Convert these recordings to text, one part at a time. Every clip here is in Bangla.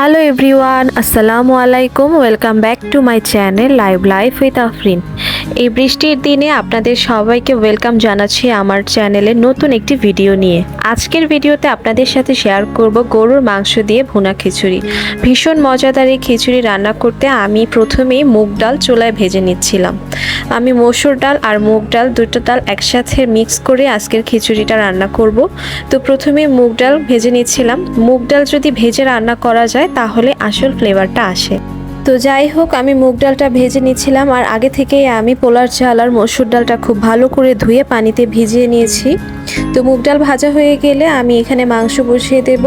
হ্যালো এভরিওয়ান আসসালামু আলাইকুম welcome back to my channel live life with Afrin এই বৃষ্টির দিনে আপনাদের সবাইকে ওয়েলকাম জানাচ্ছি আমার চ্যানেলে নতুন একটি ভিডিও নিয়ে। আজকের ভিডিওতে আপনাদের সাথে শেয়ার করব গরুর মাংস দিয়ে ভুনা খিচুড়ি। ভীষণ মজাদার এই খিচুড়ি রান্না করতে আমি প্রথমেই মুগ ডাল চুলায় ভেজে নিচ্ছিলাম। আমি মসুর ডাল আর মুগ ডাল দুটো ডাল একসাথে মিক্স করে আজকের খিচুড়িটা রান্না করব। তো প্রথমে মুগ ডাল ভেজে নিচ্ছিলাম। মুগ ডাল যদি ভেজে রান্না করা যায় তাহলে আসল ফ্লেভারটা আসে। তো যাই হোক, আমি মুগ ডালটা ভেজে নিয়েছিলাম আর আগে থেকেই আমি পোলার চাল আর মসুর ডালটা খুব ভালো করে ধুয়ে পানিতে ভিজিয়ে নিয়েছি। তো মুগ ডাল ভাজা হয়ে গেলে আমি এখানে মাংস বসিয়ে দেব।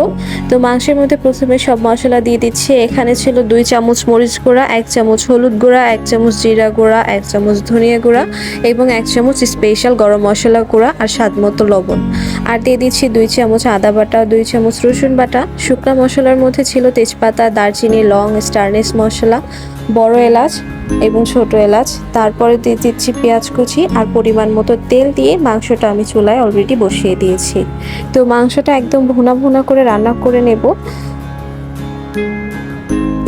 তো মাংসের মধ্যে প্রথমে সব মশলা দিয়ে দিচ্ছি। এখানে ছিল দুই চামচ মরিচ গুঁড়া, এক চামচ হলুদ গুঁড়া, এক চামচ জিরা গুঁড়া, এক চামচ ধনিয়া গুঁড়া এবং এক চামচ স্পেশাল গরম মশলা গুঁড়া আর স্বাদ মতো লবণ। আর দিয়ে দিচ্ছি দুই চামচ আদা বাটা, দুই চামচ রসুন বাটা। শুকনা মশলার মধ্যে ছিল তেজপাতা, দারচিনি, লং, স্টারনেস মশলা, বড় এলাচ এবং ছোট এলাচ, তারপরে দিয়ে দিচ্ছি পেঁয়াজ কুচি আর পরিমাণ মতো তেল দিয়ে মাংসটা আমি চুলায় অলরেডি বসিয়ে দিয়েছি। তো মাংসটা একদম ভুনা ভুনা করে রান্না করে নেব।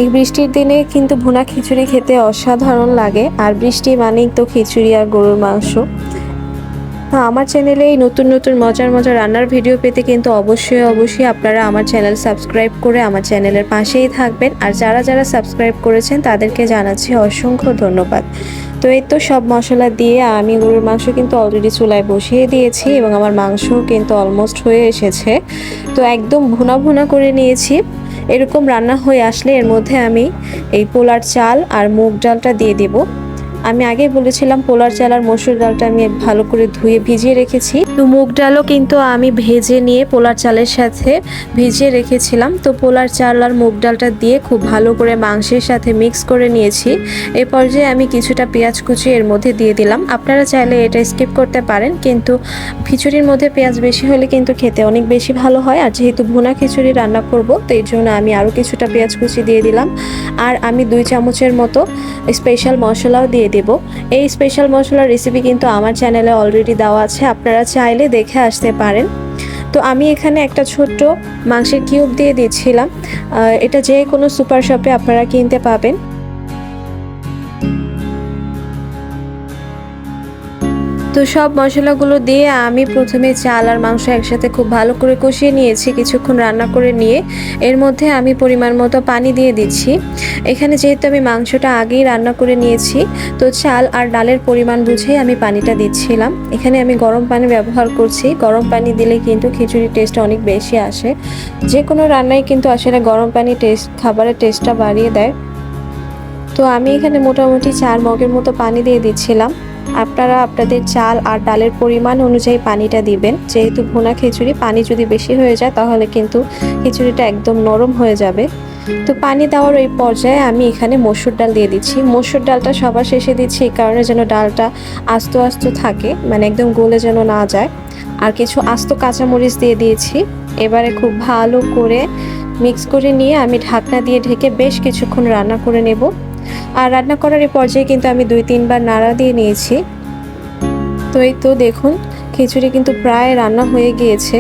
এই বৃষ্টির দিনে কিন্তু ভুনা খিচুড়ি খেতে অসাধারণ লাগে, আর বৃষ্টি মানেই তো খিচুড়ি আর গরুর মাংস। আমার চ্যানেলে এই নতুন নতুন মজার মজার রান্নার ভিডিও পেতে কিন্তু অবশ্যই অবশ্যই আপনারা আমার চ্যানেল সাবস্ক্রাইব করে আমার চ্যানেলের পাশেই থাকবেন। আর যারা যারা সাবস্ক্রাইব করেছেন, তাদেরকে জানাচ্ছি অসংখ্য ধন্যবাদ। তো এই তো সব মশলা দিয়ে আমি গরুর মাংস কিন্তু অলরেডি চুলায় বসিয়ে দিয়েছি এবং আমার মাংস কিন্তু অলমোস্ট হয়ে এসেছে। তো একদম ভুনা ভুনা করে নিয়েছি। এরকম রান্না হয়ে আসলে এর মধ্যে আমি এই পোলার চাল আর মুগ ডালটা দিয়ে দেবো। আমি আগেই বলেছিলাম, পোলার চাল আর মসুর ডালটা আমি ভালো করে ধুয়ে ভিজিয়ে রেখেছি। তো মুগ ডালও কিন্তু আমি ভেজে নিয়ে পোলার চালের সাথে ভিজিয়ে রেখেছিলাম। তো পোলার চাল আর মুগ ডালটা দিয়ে খুব ভালো করে মাংসের সাথে মিক্স করে নিয়েছি। এ পর্যায়ে আমি কিছুটা পেঁয়াজ কুচি এর মধ্যে দিয়ে দিলাম। আপনারা চাইলে এটা স্কিপ করতে পারেন, কিন্তু খিচুড়ির মধ্যে পেঁয়াজ বেশি হলে কিন্তু খেতে অনেক বেশি ভালো হয়। আর যেহেতু ভুনা খিচুড়ি রান্না করব, তো এই জন্য আমি আরও কিছুটা পেঁয়াজ কুচি দিয়ে দিলাম। আর আমি দুই চামচের মতো স্পেশাল মশলাও দিয়ে দেব। এই স্পেশাল মশলার রেসিপি কিন্তু আমার চ্যানেলে অলরেডি দেওয়া আছে, আপনারা চাইলে দেখে আসতে পারেন। তো আমি এখানে একটা ছোট্ট মাংসের কিউব দিয়ে দিয়েছিলাম এটা যে কোনো সুপার শপে আপনারা কিনতে পাবেন। তো সব মশলাগুলো দিয়ে আমি প্রথমে চাল আর মাংস একসাথে খুব ভালো করে কষিয়ে নিয়েছি কিছুক্ষণ রান্না করে নিয়ে। এর মধ্যে আমি পরিমাণ মতো পানি দিয়ে দিচ্ছি। এখানে যেহেতু আমি মাংসটা আগেই রান্না করে নিয়েছি, তো চাল আর ডালের পরিমাণ বুঝেই আমি পানিটা দিচ্ছিলাম। এখানে আমি গরম পানি ব্যবহার করছি। গরম পানি দিলে কিন্তু খিচুড়ির টেস্ট অনেক বেশি আসে। যে কোনো রান্নায় কিন্তু আসলে গরম পানি টেস্ট, খাবারের টেস্টটা বাড়িয়ে দেয়। তো আমি এখানে মোটামুটি চার মগের মতো পানি দিয়ে দিচ্ছিলাম। আপনারা আপনাদের চাল আর ডালের পরিমাণ অনুযায়ী পানিটা দিবেন। যেহেতু ভুনা খিচুড়ি, পানি যদি বেশি হয়ে যায় তাহলে কিন্তু খিচুড়িটা একদম নরম হয়ে যাবে। তো পানি দেওয়ার ওই পর্যায়ে আমি এখানে মসুর ডাল দিয়ে দিচ্ছি। মসুর ডালটা সবার শেষে দিচ্ছি এই কারণে যেন ডালটা আস্ত আস্ত থাকে মানে একদম গলে যেন না যায়। আর কিছু আস্ত কাঁচামরিচ দিয়ে দিয়েছি। এবারে খুব ভালো করে মিক্স করে নিয়ে আমি ঢাকনা দিয়ে ঢেকে বেশ কিছুক্ষণ রান্না করে নেব। আর রান্না করার এই পর্যায়ে কিন্তু আমি দুই, তিনবার নাড়া দিয়ে নিয়েছি। তো এই তো দেখুন, খিচুড়ি কিন্তু প্রায় রান্না হয়ে গিয়েছে।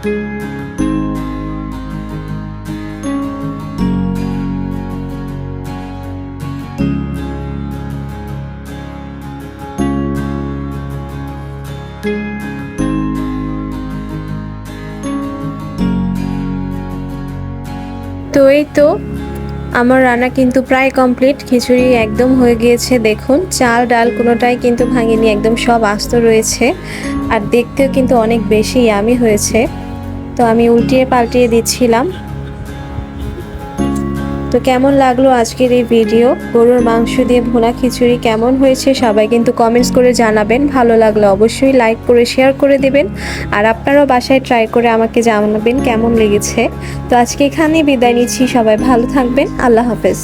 তো এই তো, আমার রান্না কিন্তু প্রায় কমপ্লিট খিচুড়ি একদম হয়ে গিয়েছে, দেখুন, চাল, ডাল কোনোটাই কিন্তু ভাঙেনি, একদম সব আস্ত রয়েছে, আর দেখতেও কিন্তু অনেক বেশি ইয়ামি হয়েছে। তো আমি উল্টিয়ে পাল্টিয়ে দিচ্ছিলাম। তো কেমন লাগল আজকের এই ভিডিও গরুর মাংস দিয়ে ভোনা খিচুড়ি কেমন হয়েছে সবাই কিন্তু কমেন্টস করে জানাবেন। ভালো লাগলে অবশ্যই লাইক করে শেয়ার করে দেবেন। আর আপনারাও বাসায় ট্রাই করে আমাকে জানাবেন কেমন লেগেছে। তো আজকে এখানেই বিদায় নিচ্ছি। সবাই ভালো থাকবেন। আল্লাহ হাফেজ।